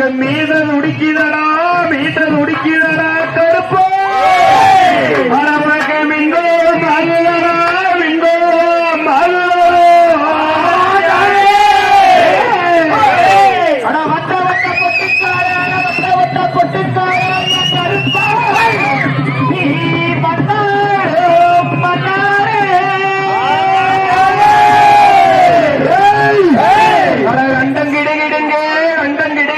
எனக்கு மீதன் உடிக்குதடா மீட்டர் உடிக்குதடா கருப்போ. மரமாக மிங்கோ மல்லடா மிங்கோ மல்லோ வட்ட வட்ட பொட்டுக்காரா வட்ட அண்டங்கிடு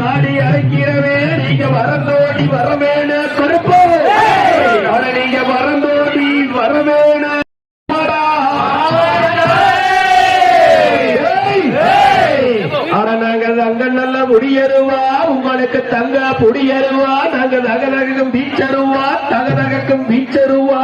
வாடி அடைக்கிறவே நாங்க நீங்க வரந்தோடி வரவேண கருப்போ நீங்க வரந்தோடி வரவேண முடியருவா உங்களுக்கு தங்க புடியருவா நாங்க அகலகம் தகக்கும் பீச்சருவா தகநகக்கும் பீச்சருவா.